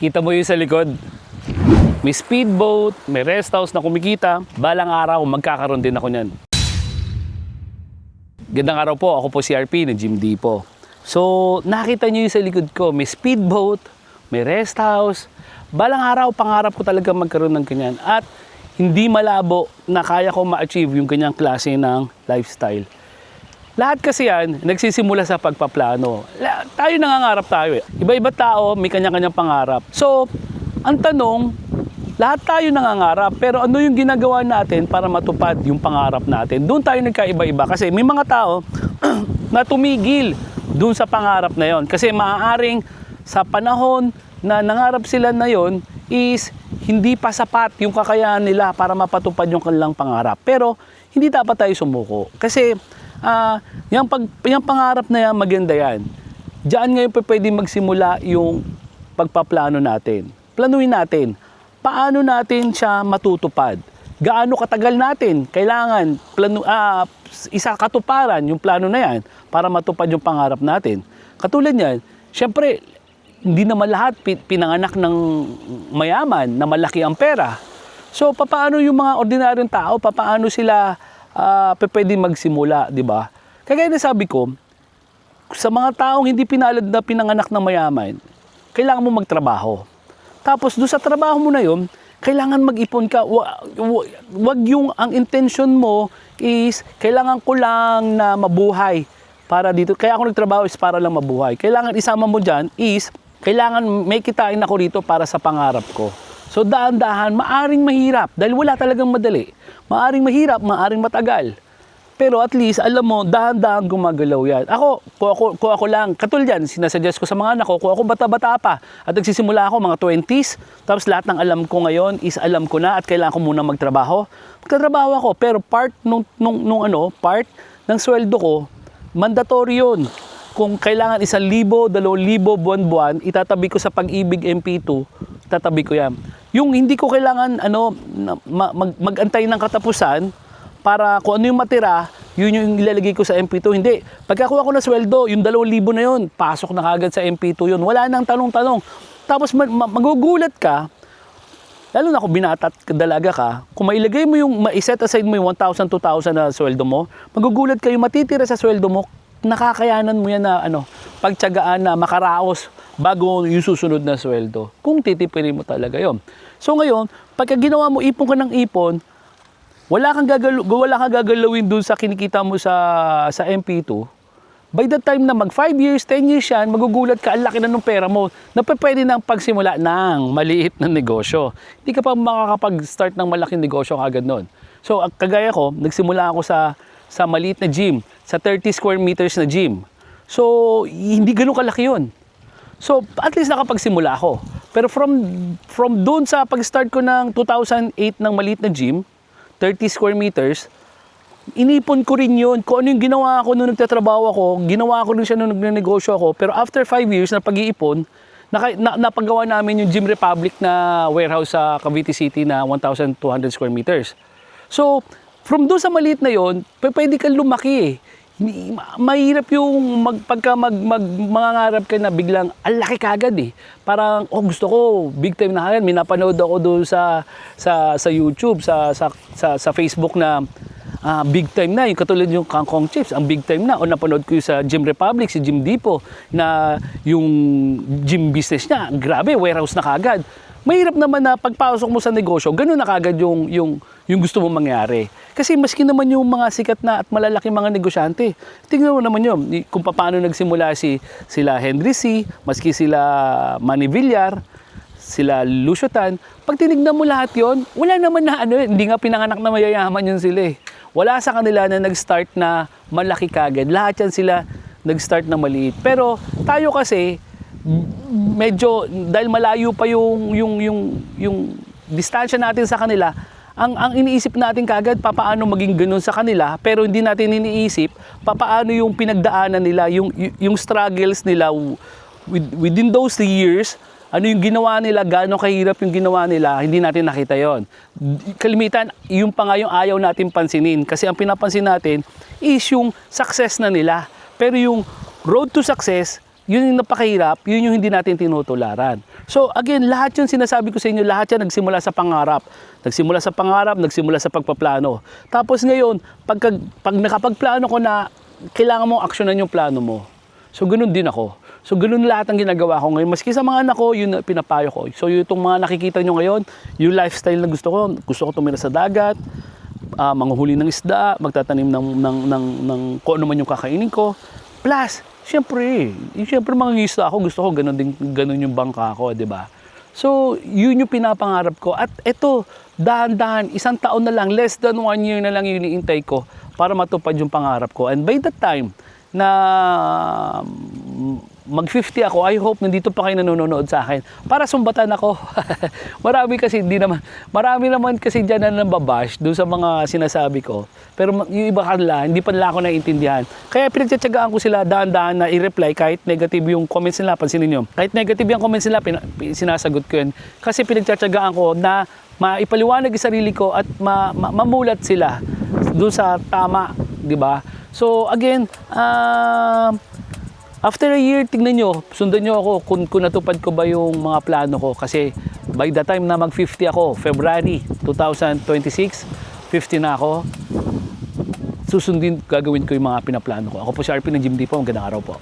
Kita mo yung sa likod. May speedboat, may rest house na kumikita. Balang araw, magkakaroon din ako niyan. Gandang araw po, ako po si RP ng Jim D po. So, nakita niyo yung sa likod ko, may speedboat, may rest house. Balang araw, pangarap ko talaga magkaroon ng ganyan. At hindi malabo na kaya ko ma-achieve yung ganyang klase ng lifestyle. Lahat kasi yan, nagsisimula sa pagpaplano. La- tayo nangangarap tayo eh. Iba-iba tao, may kanya-kanyang pangarap. So, ang tanong, lahat tayo nangangarap, pero ano yung ginagawa natin para matupad yung pangarap natin? Doon tayo nagkaiba-iba kasi may mga tao na tumigil doon sa pangarap na yon. Kasi maaaring sa panahon na nangarap sila na yon is hindi pa sapat yung kakayahan nila para mapatupad yung kanilang pangarap. Pero hindi dapat tayo sumuko. Kasi ah yung, pag, yung pangarap na yan, maganda yan. Diyan ngayon pa pwede magsimula yung pagpaplano natin. Planuin natin. Paano natin siya matutupad? Gaano katagal natin kailangan plano, ah, isa katuparan yung plano na yan para matupad yung pangarap natin. Katulad niyan, syempre, hindi naman lahat pi- pinanganak ng mayaman na malaki ang pera. So, papaano yung mga ordinaryong tao, papaano sila pe- pwede magsimula, di ba? Kagaya na sabi ko, sa mga taong hindi pinalad na pinanganak ng mayaman, kailangan mo magtrabaho. Tapos doon sa trabaho mo na yun, kailangan mag-ipon ka. Wa- wa- Wag yung ang intention mo is kailangan ko lang na mabuhay para dito. Kaya ako nagtrabaho is para lang mabuhay. Kailangan isama mo dyan is kailangan may kitain ako rito para sa pangarap ko. So daan-dahan, maaring mahirap dahil wala talagang madali. Maaring mahirap, maaring matagal. Pero at least, alam mo, dahan-dahan gumagalaw yan. Ako, kung ako, kung ako lang, katulad yan, sinasuggest ko sa mga anak ko, kung ako bata-bata pa, at nagsisimula ako mga 20s, tapos lahat ng alam ko ngayon is alam ko na at kailangan ko muna magtrabaho. Magtatrabaho ako, pero part nung, nung, nung ano, part ng sweldo ko, mandatory yun. Kung kailangan isang libo, dalawang libo, buwan-buwan, itatabi ko sa pag-ibig MP2, tatabi ko yan. Yung hindi ko kailangan ano, mag, magantay ng katapusan, para kung ano yung matira, yun yung ilalagay ko sa MP2. Hindi. Pagkakuha ko na sweldo, yung 2,000 na yun, pasok na kagad sa MP2 yun. Wala nang tanong-tanong. Tapos ma- ma- magugulat ka, lalo na kung binata at dalaga ka, kung mailagay mo yung, ma-set aside mo yung 1,000, 2,000 na sweldo mo, magugulat ka yung matitira sa sweldo mo, nakakayanan mo yan na ano, pagtyagaan na makaraos bago yung susunod na sweldo. Kung titipirin mo talaga yon. So ngayon, pagka ginawa mo ipon ka ng ipon, wala kang gagalo, wala kang gagalawin dun sa kinikita mo sa sa MP2. By the time na mag 5 years, 10 years yan, magugulat ka, ang laki na ng pera mo, na pwede nang pagsimula ng maliit na negosyo. Hindi ka pa makakapag-start ng malaking negosyo kagad noon. So, kagaya ko, nagsimula ako sa sa maliit na gym, sa 30 square meters na gym. So, hindi ganun kalaki yun. So, at least nakapagsimula ako. Pero from from doon sa pag-start ko ng 2008 ng maliit na gym, 30 square meters, inipon ko rin yun. Kung ano yung ginawa ko nung nagtatrabaho ako, ginawa ko rin siya nung nagnegosyo ako. Pero after 5 years na pag-iipon, naka, na, napagawa namin yung Gym Republic na warehouse sa Cavite City na 1,200 square meters. So, from doon sa maliit na yon, pwede kang lumaki eh. Mahirap yung mag, pagka mag, mag, mangangarap ka na biglang, ang laki kagad eh. Parang, oh gusto ko, big time na kagad. May napanood ako doon sa, sa, sa YouTube, sa, sa, sa, sa Facebook na ah, big time na, yung katulad yung Kangkong Chips, ang big time na. O napanood ko yung sa Gym Republic, si Jim Dipo, na yung gym business niya, grabe, warehouse na kagad. Mahirap naman na pagpasok mo sa negosyo, ganun na kagad yung, yung, yung gusto mo mangyari. Kasi maski naman yung mga sikat na at malalaki mga negosyante, tingnan mo naman yun, kung paano nagsimula si, sila Henry C., maski sila Manny Villar, sila Lucio Tan, pag tinignan mo lahat yon, wala naman na ano, hindi nga pinanganak na mayayaman yun sila eh. Wala sa kanila na nag-start na malaki kagad. Lahat yan sila nag-start na maliit. Pero tayo kasi, medyo, dahil malayo pa yung, yung, yung, yung distansya natin sa kanila, ang, ang iniisip natin kagad, papaano maging ganun sa kanila, pero hindi natin iniisip, papaano yung pinagdaanan nila, yung, yung struggles nila with- within those years, ano yung ginawa nila, gaano kahirap yung ginawa nila, hindi natin nakita yon. Kalimitan, yung pa nga yung ayaw natin pansinin. Kasi ang pinapansin natin is yung success na nila. Pero yung road to success, yun yung napakahirap, yun yung hindi natin tinutularan. So again, lahat yung sinasabi ko sa inyo, lahat yan nagsimula sa pangarap. Nagsimula sa pangarap, nagsimula sa pagpaplano. Tapos ngayon, pagka, pag nakapagplano ko na, kailangan mo aksyonan yung plano mo. So ganun din ako. So ganun lahat ang ginagawa ko ngayon. Maski sa mga anak ko, yun pinapayo ko. So itong mga nakikita nyo ngayon, yung lifestyle na gusto ko, gusto ko tumira sa dagat, ah, manguhuli ng isda, magtatanim ng, ng, ng, ng kung ano man yung kakainin ko. Plus, syempre, yung syempre mga isda ako, gusto ko ganun, din, ganun yung bangka ko, di ba? So, yun yung pinapangarap ko. At eto, dahan-dahan, isang taon na lang, less than one year na lang yung iniintay ko para matupad yung pangarap ko. And by that time, na mag-50 ako, I hope nandito pa kayo nanonood sa akin para sumbatan ako. marami kasi hindi naman, marami naman kasi dyan na nababash doon sa mga sinasabi ko. Pero yung iba kanila, hindi pa nila ako naiintindihan. Kaya pinagtsatsagaan ko sila dahan-dahan na i-reply kahit negative yung comments nila, pansinin nyo. Kahit negative yung comments nila, sinasagot ko yun. Kasi pinagtsatsagaan ko na maipaliwanag yung sarili ko at ma- ma- mamulat sila doon sa tama, di ba? So again, um, After a year, tignan nyo, sundan nyo ako kung, kung natupad ko ba yung mga plano ko. Kasi by the time na mag-50 ako, February 2026, 50 na ako, susundin, gagawin ko yung mga pinaplano ko. Ako po si RP ng Jim Dipo, magandang araw po.